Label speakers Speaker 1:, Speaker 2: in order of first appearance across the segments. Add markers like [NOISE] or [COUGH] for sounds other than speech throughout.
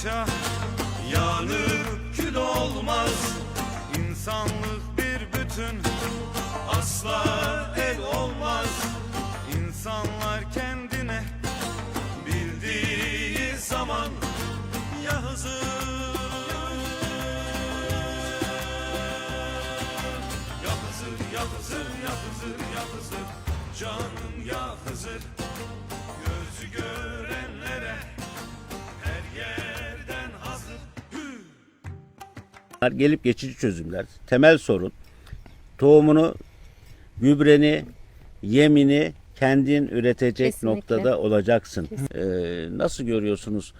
Speaker 1: boşa Yanıp kül olmaz. İnsanlık bir bütün Asla el olmaz. İnsanlar kendine bildiği zaman ya Hızır Ya Hızır, ya Hızır, ya Hızır, ya Hızır Canım ya Hızır Gözü görenlere
Speaker 2: Bunlar gelip geçici çözümler. Temel sorun tohumunu, gübreni, yemini kendin üretecek
Speaker 3: Kesinlikle.
Speaker 2: noktada olacaksın. Ee, nasıl görüyorsunuz?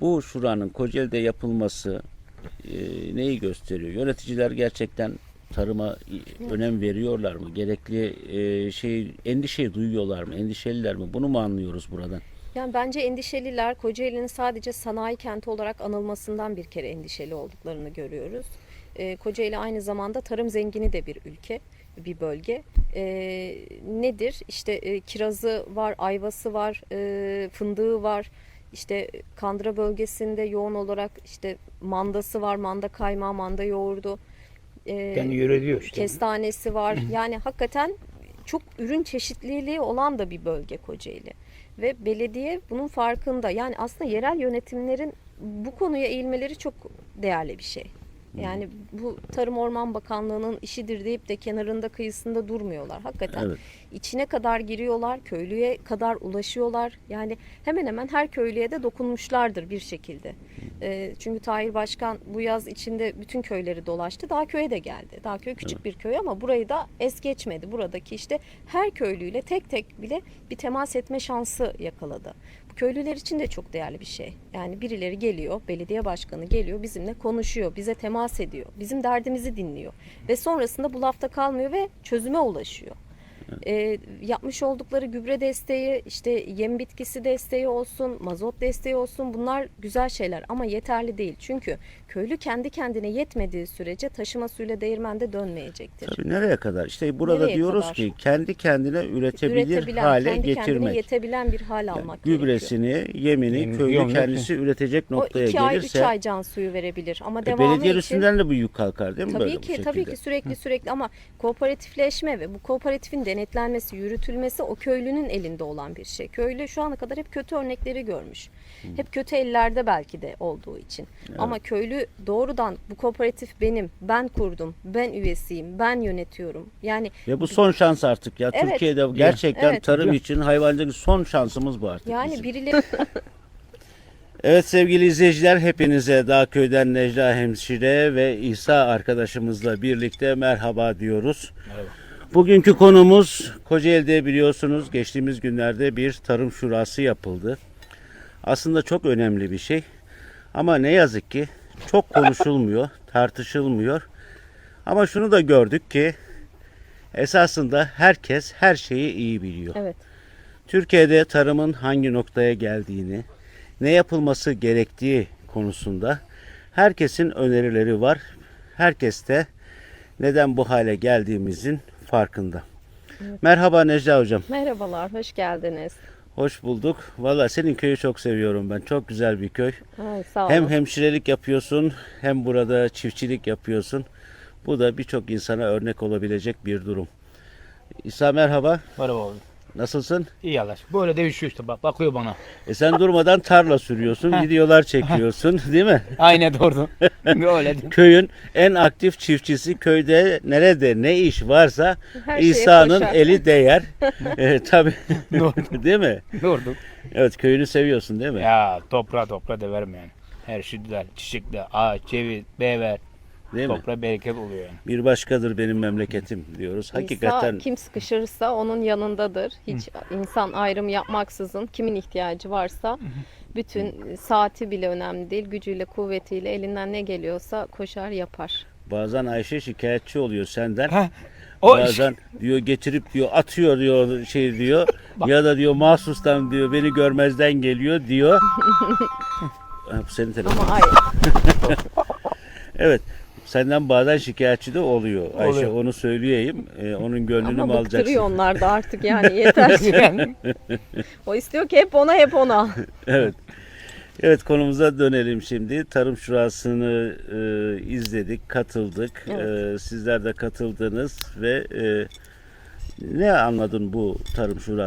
Speaker 2: Bu şuranın Kocaeli'de yapılması e, neyi gösteriyor? Yöneticiler gerçekten tarıma önem veriyorlar mı? Gerekli e, şey endişeyi duyuyorlar mı? Endişeliler mi? Bunu mu anlıyoruz buradan?
Speaker 3: Yani bence endişeliler Kocaeli'nin sadece sanayi kenti olarak anılmasından bir kere endişeli olduklarını görüyoruz. Ee, Kocaeli aynı zamanda tarım zengini de bir ülke, bir bölge. Ee, nedir? İşte e, kirazı var, ayvası var, e, fındığı var. İşte Kandıra bölgesinde yoğun olarak işte mandası var, manda kaymağı, manda yoğurdu. Ee,
Speaker 4: Yani üretiyor işte.
Speaker 3: kestanesi var. Yani hakikaten çok ürün çeşitliliği olan da bir bölge Kocaeli. Ve belediye bunun farkında. Yani aslında yerel yönetimlerin bu konuya eğilmeleri çok değerli bir şey. Yani bu Tarım Orman Bakanlığı'nın işidir deyip de kenarında kıyısında durmuyorlar. Hakikaten
Speaker 2: Evet.
Speaker 3: içine kadar giriyorlar, köylüye kadar ulaşıyorlar. Yani hemen hemen her köylüye de dokunmuşlardır bir şekilde. Ee, çünkü Tahir Başkan bu yaz içinde bütün köyleri dolaştı. Daha köye de geldi. Daha köy küçük bir köy ama burayı da es geçmedi. Buradaki işte her köylüyle tek tek bile bir temas etme şansı yakaladı. Köylüler için de çok değerli bir şey. Yani birileri geliyor, belediye başkanı geliyor, bizimle konuşuyor, bize temas ediyor, bizim derdimizi dinliyor ve sonrasında bu lafta kalmıyor ve çözüme ulaşıyor. Ee, yapmış oldukları gübre desteği, işte yem bitkisi desteği olsun, mazot desteği olsun bunlar güzel şeyler ama yeterli değil. Çünkü köylü kendi kendine yetmediği sürece taşıma suyla değirmende dönmeyecektir.
Speaker 2: Tabii nereye kadar? İşte burada
Speaker 3: Nereye
Speaker 2: diyoruz
Speaker 3: kadar?
Speaker 2: ki kendi kendine üretebilir
Speaker 3: Üretebilen,
Speaker 2: hale
Speaker 3: kendi
Speaker 2: getirmek.
Speaker 3: yetebilen bir hal
Speaker 2: Yani
Speaker 3: almak gerekiyor.
Speaker 2: gübresini, yemini
Speaker 4: Yem-
Speaker 2: köylü
Speaker 4: yem-
Speaker 2: kendisi üretecek
Speaker 3: O
Speaker 2: noktaya
Speaker 3: iki ay, üç
Speaker 2: gelirse
Speaker 3: ay can suyu verebilir ama
Speaker 2: e,
Speaker 3: devamı
Speaker 2: belediye
Speaker 3: için...
Speaker 2: üstünden de bu yük kalkar değil mi
Speaker 3: Tabii
Speaker 2: böyle
Speaker 3: ki tabii ki sürekli sürekli ama kooperatifleşme ve bu kooperatifin denetlenmesi, yürütülmesi o köylünün elinde olan bir şey. Köylü şu ana kadar hep kötü örnekleri görmüş. Hep kötü ellerde belki de olduğu için. Ama köylü doğrudan bu kooperatif benim, ben kurdum, ben üyesiyim, ben yönetiyorum. Yani
Speaker 2: Ve bu son şans artık ya.
Speaker 3: Evet.
Speaker 2: Türkiye'de gerçekten
Speaker 3: Evet.
Speaker 2: tarım için hayvancılık son şansımız bu artık.
Speaker 3: yani
Speaker 2: bizim.
Speaker 3: birileri [LAUGHS]
Speaker 2: Evet sevgili izleyiciler hepinize Dağköy'den Necla Hemşire ve İsa arkadaşımızla birlikte merhaba diyoruz.
Speaker 4: Merhaba.
Speaker 2: Bugünkü konumuz Kocaeli'de biliyorsunuz geçtiğimiz günlerde bir tarım şurası yapıldı. Aslında çok önemli bir şey. Ama ne yazık ki çok konuşulmuyor, tartışılmıyor. Ama şunu da gördük ki esasında herkes her şeyi iyi biliyor.
Speaker 3: evet
Speaker 2: Türkiye'de tarımın hangi noktaya geldiğini, ne yapılması gerektiği konusunda herkesin önerileri var. Herkes de neden bu hale geldiğimizin farkında. Merhaba Necla Hocam.
Speaker 3: merhabalar, hoş geldiniz.
Speaker 2: Hoş bulduk. Valla senin köyü çok seviyorum ben. Çok güzel bir köy.
Speaker 3: Ay, sağ olun.
Speaker 2: Hem hemşirelik yapıyorsun hem burada çiftçilik yapıyorsun. Bu da birçok insana örnek olabilecek bir durum. İsa merhaba.
Speaker 4: Merhaba abi.
Speaker 2: Nasılsın?
Speaker 4: İyi Allah. Böyle değişiyor işte bak bakıyor bana.
Speaker 2: E sen durmadan tarla sürüyorsun, videolar çekiyorsun değil mi? [LAUGHS]
Speaker 4: Aynen doğru. Öyle.
Speaker 2: Köyün en aktif çiftçisi köyde nerede ne iş varsa
Speaker 3: Her şeye
Speaker 2: İsa'nın
Speaker 3: koşar.
Speaker 2: eli değer. [LAUGHS] e, tabii
Speaker 4: Doğru. [LAUGHS]
Speaker 2: değil mi?
Speaker 4: Doğru.
Speaker 2: Evet köyünü seviyorsun değil mi?
Speaker 4: Ya toprağa toprağa deverim yani. Her şey güzel. Çiçekli, ağaç, ceviz, bever.
Speaker 2: Değil mi?
Speaker 4: Toprağa bereket oluyor yani.
Speaker 2: Bir başkadır benim memleketim diyoruz. Hakikaten
Speaker 3: İsa kim sıkışırsa onun yanındadır. Hiç insan ayrımı yapmaksızın kimin ihtiyacı varsa bütün saati bile önemli değil. Gücüyle, kuvvetiyle elinden ne geliyorsa koşar yapar.
Speaker 2: bazen Ayşe şikayetçi oluyor senden.
Speaker 4: O
Speaker 2: Bazen diyor getirip diyor atıyor diyor şey diyor ya da diyor mahsustan diyor beni görmezden geliyor diyor. [LAUGHS] Ha, bu senin telefonun.
Speaker 3: Ama ay, [LAUGHS]
Speaker 2: Evet. Senden bazen şikayetçi de oluyor Ayşe.
Speaker 4: Oluyor.
Speaker 2: Onu söyleyeyim. Ee, onun gönlünü mü
Speaker 3: ama bıktırıyor
Speaker 2: alacaksın?
Speaker 3: onlar da artık yani [LAUGHS] yeter. [LAUGHS]
Speaker 4: Yani
Speaker 3: o istiyor ki hep ona hep ona. [LAUGHS]
Speaker 2: Evet. Evet konumuza dönelim şimdi. Tarım Şurası'nı e, izledik, katıldık.
Speaker 3: Evet.
Speaker 2: E, sizler de katıldınız ve e, ne anladın bu Tarım Şurası?